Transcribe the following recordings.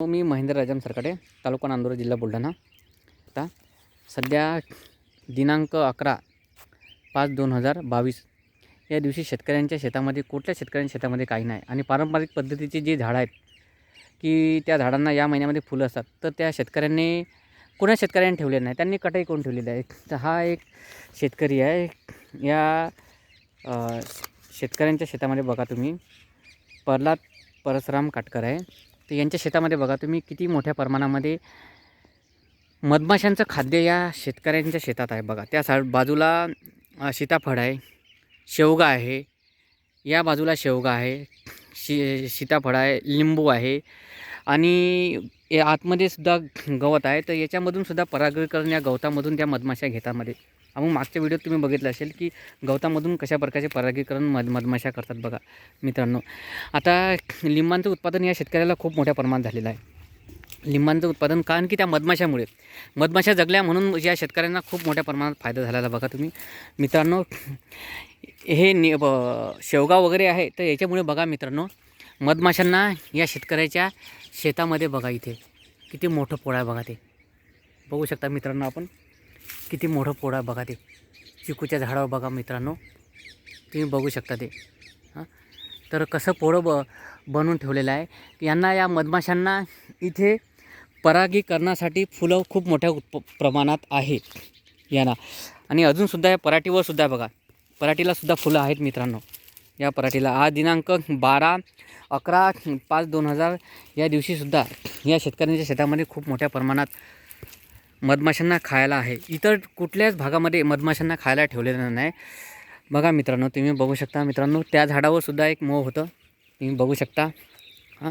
मी महेंद्र राजम सरकाटे तालुका नांदूर जिल्हा बुलढाणा. आता सध्या दिनांक अकरा पाच दोन हजार बावीस. या दिवशी शेतकऱ्यांच्या शेतामध्ये कुठल्या शेतकऱ्यांच्या शेतामध्ये काही नाही. आणि पारंपरिक पद्धतीची जी झाडं आहेत की त्या झाडांना या महिन्यामध्ये फुलं असतात. तर त्या शेतकऱ्यांनी कुणा शेतकऱ्यांनी ठेवले नाही त्यांनी कटाई करून ठेवलेली आहे तर हा एक शेतकरी आहे. या शेतकऱ्यांच्या शेतामध्ये बघा तुम्ही. प्रल्हाद परसराम काटकर आहे. तर यांच्या शेतामध्ये बघा तुम्ही किती मोठ्या प्रमाणामध्ये मधमाशांचं खाद्य या शेतकऱ्यांच्या शेतात आहे बघा. त्या सा बाजूला सीताफळ आहे शेवगा आहे या बाजूला शेवगा आहे शी सीताफळ आहे लिंबू आहे आणि आतमध्ये सुद्धा गवत आहे. तर याच्यामधून सुद्धा परागीकरण या गवतामधून त्या मधमाशा घेतामध्ये मग मागच्या व्हिडिओत तुम्ही बघितलं असेल की गवतामधून कशा प्रकारचे परागीकरण मध मधमाशा करतात बघा मित्रांनो. आता लिंबांचं उत्पादन या शेतकऱ्याला खूप मोठ्या प्रमाणात झालेलं आहे. लिंबांचं उत्पादन कारण की त्या मधमाशामुळे. मधमाशा जगल्या म्हणून या शेतकऱ्यांना खूप मोठ्या प्रमाणात फायदा झालेला बघा तुम्ही. मित्रांनो हे नि ब- शेवगा वगैरे आहे तर याच्यामुळे बघा मित्रांनो मधमाशांना या शेतकऱ्याच्या शेतामध्ये बघा इथे किती मोठं पोळा आहे बघा ते. बघू शकता मित्रांनो आपण. किती मोठं पोळा आहे बघा ते. चिकूच्या झाडावर बघा मित्रांनो. तुम्ही बघू शकता ते. हां. तर कसं पोळं ब बनवून ठेवलेलं आहे. यांना या मधमाशांना इथे परागीकरणासाठी फुलं खूप मोठ्या उत्प प्रमाणात आहे यांना. आणि अजूनसुद्धा या पराठीवर सुद्धा बघा. पराठीलासुद्धा फुलं आहेत मित्रांनो. या पराठीला आज दिनांक बारा अकरा पाच दोन हजार या दिवशीसुद्धा या शेतकऱ्यांच्या शेतामध्ये खूप मोठ्या प्रमाणात मधमाशांना खायला आहे. इतर कुठल्याच भागामध्ये मधमाशांना खायला ठेवलेलं नाही. बघा मित्रांनो तुम्ही बघू शकता मित्रांनो त्या झाडावर सुद्धा एक मोह होतं. तुम्ही बघू शकता. हां.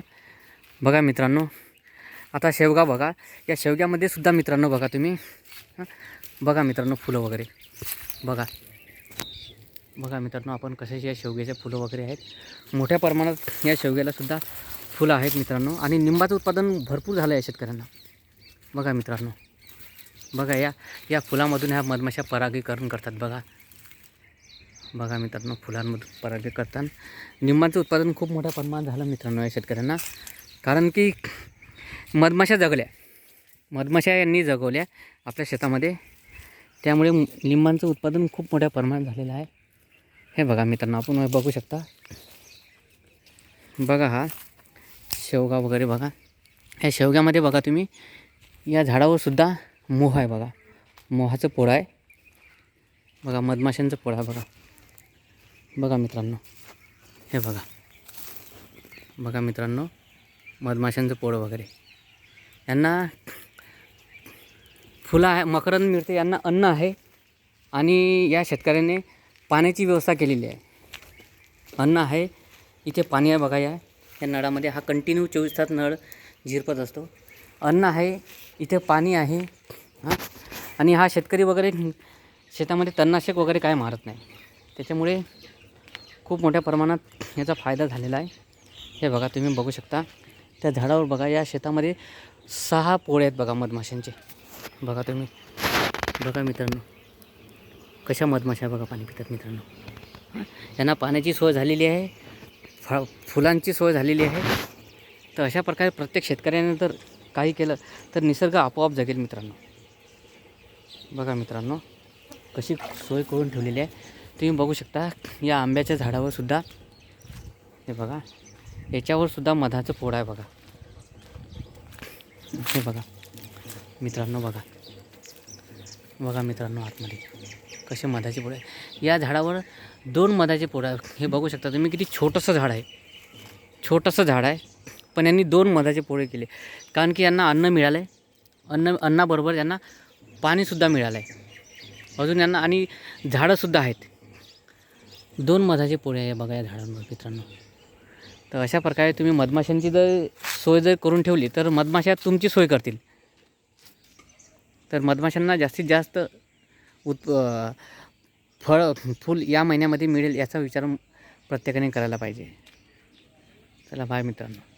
बघा मित्रांनो आता शेवगा बघा. या शेवग्यामध्ये सुद्धा मित्रांनो बघा तुम्ही. हां. बघा मित्रांनो फुलं वगैरे. बघा. बघा मित्रांनो आपण कशाची या शेवग्याचे फुलं वगैरे आहेत. मोठ्या प्रमाणात या शेवग्यालासुद्धा फुलं आहेत मित्रांनो. आणि निंबाचं उत्पादन भरपूर झालं आहे शेतकऱ्यांना. बघा मित्रांनो. बघा या या फुलामधून ह्या मधमाशा परागीकरण करतात बघा. बघा मित्रांनो फुलांमधून परागी करतात. निंबाचं उत्पादन खूप मोठ्या प्रमाणात झालं मित्रांनो या शेतकऱ्यांना. कारण की मधमाशा जगल्या. मधमाशा यांनी जगवल्या आपल्या शेतामध्ये. त्यामुळे लिंबांचं उत्पादन खूप मोठ्या प्रमाणात झालेलं आहे. हे बघा मित्रांनो आपण बघू शकता. बघा हा शेवगा वगैरे बघा. ह्या शेवग्यामध्ये बघा तुम्ही या झाडावर सुद्धा मोह आहे बघा. मोहाचं पोळं आहे. बघा मधमाशांचं पोळा आहे बघा. बघा मित्रांनो हे बघा. बघा मित्रांनो मधमाशांचं पोळं वगैरे. यांना फुलं आहे मकरंद मिळते यांना अन्न आहे आणि या शेतकऱ्याने पाण्याची व्यवस्था केलेली आहे. अन्न आहे. इथे पाणी आहे बघा या. या नळामध्ये हा कंटिन्यू चोवीस तास नळ झिरपत असतो. अन्न आहे इथे पाणी आहे हां? आणि हा शेतकरी वगैरे शेतामध्ये तणनाशक वगैरे काय मारत नाही. त्याच्यामुळे खूप मोठ्या प्रमाणात याचा फायदा झालेला आहे. हे बघा तुम्ही बघू शकता. त्या झाडावर बघा या शेतामध्ये सहा पोळे आहेत बघा मधमाशांचे. बघा तुम्ही. बघा मित्रांनो. कशा मधमाशा बघा पाणी पितात मित्रांनो. यांना पाण्याची सोय झालेली आहे फ फुलांची सोय झालेली आहे. तर अशा प्रकारे प्रत्येक शेतकऱ्याने तर काही केलं तर निसर्ग आपोआप जगेल मित्रांनो. बघा मित्रांनो कशी सोय करून ठेवलेली आहे. तुम्ही बघू शकता या आंब्याच्या झाडावर सुद्धा हे बघा याच्यावर सुद्धा मधाचं पोड आहे बघा. हे बघा मित्रांनो बघा. बघा मित्रांनो आतमध्ये कसे मधाचे पोळं आहे. या झाडावर दोन मधाचे पोळं आहे. हे बघू शकता तुम्ही किती छोटंसं झाड आहे. छोटंसं झाड आहे. पण यांनी दोन मधाचे पोळे केले. कारण की यांना अन्न मिळालं आहे अन्न अन्नाबरोबर यांना पाणीसुद्धा मिळालं आहे अजून यांना आणि झाडंसुद्धा आहेत. दोन मधाचे पोळे आहे बघा या झाडांवर मित्रांनो. तर अशा प्रकारे तुम्ही मधमाशांची जर सोय जर करून ठेवली तर मधमाशा तुमची सोय करतील. तर मधमाशांना जास्तीत जास्त उत् फळ फूल या महिन्यामध्ये मिळेल याचा विचार प्रत्येकाने करायला पाहिजे. चला बाय मित्रांनो.